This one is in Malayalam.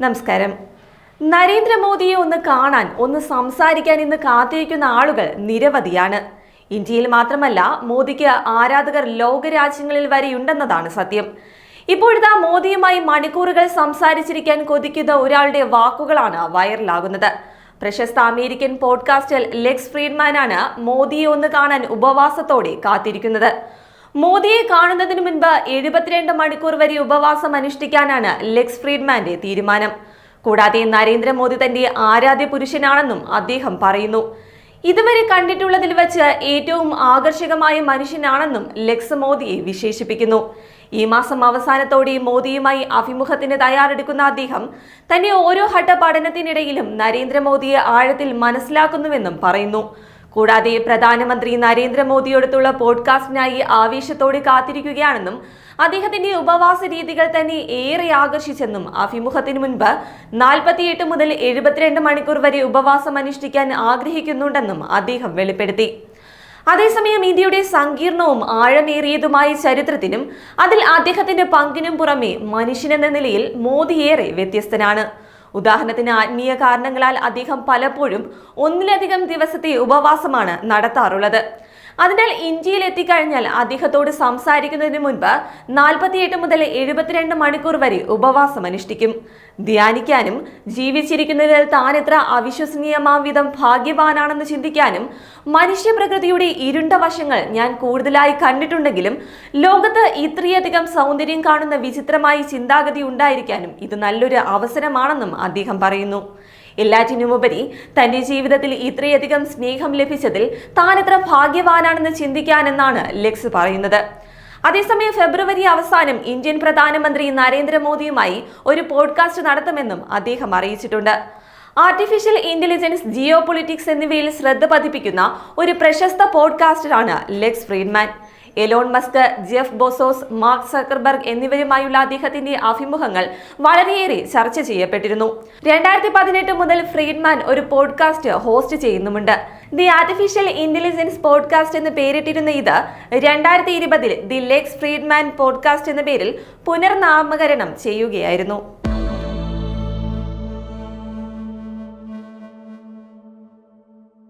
നമസ്കാരം. നരേന്ദ്രമോദിയെ ഒന്ന് കാണാൻ ഒന്ന് സംസാരിക്കാൻ ഇന്ന് കാത്തിരിക്കുന്ന ആളുകൾ നിരവധിയാണ്. ഇന്ത്യയിൽ മാത്രമല്ല മോദിക്ക് ആരാധകർ ലോകരാജ്യങ്ങളിൽ വരെയുണ്ടെന്നതാണ് സത്യം. ഇപ്പോഴത്തെ മോദിയുമായി മണിക്കൂറുകൾ സംസാരിച്ചിരിക്കാൻ കൊതിക്കുന്ന ഒരാളുടെ വാക്കുകളാണ് വൈറലാകുന്നത്. പ്രശസ്ത അമേരിക്കൻ പോഡ്കാസ്റ്റർ ലെക്സ് ഫ്രീഡ്മാനാണ് മോദിയെ ഒന്ന് കാണാൻ ഉപവാസത്തോടെ കാത്തിരിക്കുന്നത്. മോദിയെ കാണുന്നതിന് മുൻപ് എഴുപത്തിരണ്ട് മണിക്കൂർ വരെ ഉപവാസം അനുഷ്ഠിക്കാനാണ് ലെക്സ് ഫ്രീഡ്മാന്റെ തീരുമാനം. കൂടാതെ നരേന്ദ്രമോദി തന്റെ ആരാധ്യ പുരുഷനാണെന്നും അദ്ദേഹം പറയുന്നു. ഇതുവരെ കണ്ടിട്ടുള്ളതിൽ വച്ച് ഏറ്റവും ആകർഷകമായ മനുഷ്യനാണെന്നും ലെക്സ് മോദിയെ വിശേഷിപ്പിക്കുന്നു. ഈ മാസം അവസാനത്തോടെ മോദിയുമായി അഭിമുഖത്തിന് തയ്യാറെടുക്കുന്ന അദ്ദേഹം തന്റെ ഓരോ ഘട്ട പഠനത്തിനിടയിലും നരേന്ദ്രമോദിയെ ആഴത്തിൽ മനസ്സിലാക്കുന്നുവെന്നും പറയുന്നു. കൂടാതെ പ്രധാനമന്ത്രി നരേന്ദ്രമോദിയോടത്തുള്ള പോഡ്കാസ്റ്റിനായി ആവേശത്തോടെ കാത്തിരിക്കുകയാണെന്നും അദ്ദേഹത്തിന്റെ ഉപവാസ രീതികൾ തന്നെ ഏറെ ആകർഷിച്ചെന്നും അഭിമുഖത്തിന് മുൻപ് നാൽപ്പത്തിയെട്ട് മുതൽ എഴുപത്തിരണ്ട് മണിക്കൂർ വരെ ഉപവാസം അനുഷ്ഠിക്കാൻ ആഗ്രഹിക്കുന്നുണ്ടെന്നും അദ്ദേഹം വെളിപ്പെടുത്തി. അതേസമയം ഇന്ത്യയുടെ സങ്കീർണവും ആഴമേറിയതുമായ ചരിത്രത്തിനും അതിൽ അദ്ദേഹത്തിന്റെ പങ്കിനും പുറമെ മനുഷ്യനെന്ന നിലയിൽ മോദിയേറെ വ്യത്യസ്തനാണ്. ഉദാഹരണത്തിന് ആത്മീയ കാരണങ്ങളാൽ അദ്ദേഹം പലപ്പോഴും ഒന്നിലധികം ദിവസത്തെ ഉപവാസമാണ് നടത്താറുള്ളത്. അതിനാൽ ഇന്ത്യയിൽ എത്തിക്കഴിഞ്ഞാൽ അദ്ദേഹത്തോട് സംസാരിക്കുന്നതിന് മുൻപ് നാൽപ്പത്തിയെട്ട് മുതൽ എഴുപത്തിരണ്ട് മണിക്കൂർ വരെ ഉപവാസം അനുഷ്ഠിക്കും. ധ്യാനിക്കാനും ജീവിച്ചിരിക്കുന്നതിൽ താൻ എത്ര അവിശ്വസനീയമാം വിധം ഭാഗ്യവാനാണെന്ന് ചിന്തിക്കാനും മനുഷ്യപ്രകൃതിയുടെ ഇരുണ്ട വശങ്ങൾ ഞാൻ കൂടുതലായി കണ്ടിട്ടുണ്ടെങ്കിലും ലോകത്ത് ഇത്രയധികം സൗന്ദര്യം കാണുന്ന വിചിത്രമായി ചിന്താഗതി ഉണ്ടായിരിക്കാനും ഇത് നല്ലൊരു അവസരമാണെന്നും അദ്ദേഹം പറയുന്നു. എല്ലാറ്റിനുമുപരി തന്റെ ജീവിതത്തിൽ ഇത്രയധികം സ്നേഹം ലഭിച്ചതിൽ താൻ എത്ര ഭാഗ്യവാനാണെന്ന് ചിന്തിക്കാനെന്നാണ് ലെക്സ് പറയുന്നത്. അതേസമയം ഫെബ്രുവരി അവസാനം ഇന്ത്യൻ പ്രധാനമന്ത്രി നരേന്ദ്രമോദിയുമായി ഒരു പോഡ്കാസ്റ്റ് നടത്തുമെന്നും അദ്ദേഹം അറിയിച്ചിട്ടുണ്ട്. ആർട്ടിഫിഷ്യൽ ഇന്റലിജൻസ് ജിയോ പൊളിറ്റിക്സ് എന്നിവയിൽ ശ്രദ്ധ പതിപ്പിക്കുന്ന ഒരു പ്രശസ്ത പോഡ്കാസ്റ്ററാണ് Lex Fridman. Elon Musk Jeff Bezos Mark Zuckerberg എന്നിവരുമായുള്ള അദ്ദേഹത്തിന്റെ അഭിമുഖങ്ങൾ വളരെയേറെ ചർച്ച ചെയ്യപ്പെട്ടിരുന്നു. രണ്ടായിരത്തി പതിനെട്ട് മുതൽ ഫ്രീഡ്മാൻ ഒരു പോഡ്കാസ്റ്റ് ഹോസ്റ്റ് ചെയ്യുന്നുമുണ്ട്. ദി ആർട്ടിഫിഷ്യൽ ഇന്റലിജൻസ് പോഡ്കാസ്റ്റ് എന്ന് പേരിട്ടിരുന്ന ഇത് രണ്ടായിരത്തി ഇരുപതിൽ ദി ലെക്സ് ഫ്രീഡ്മാൻ പോഡ്കാസ്റ്റ് എന്ന പേരിൽ പുനർനാമകരണം ചെയ്യുകയായിരുന്നു.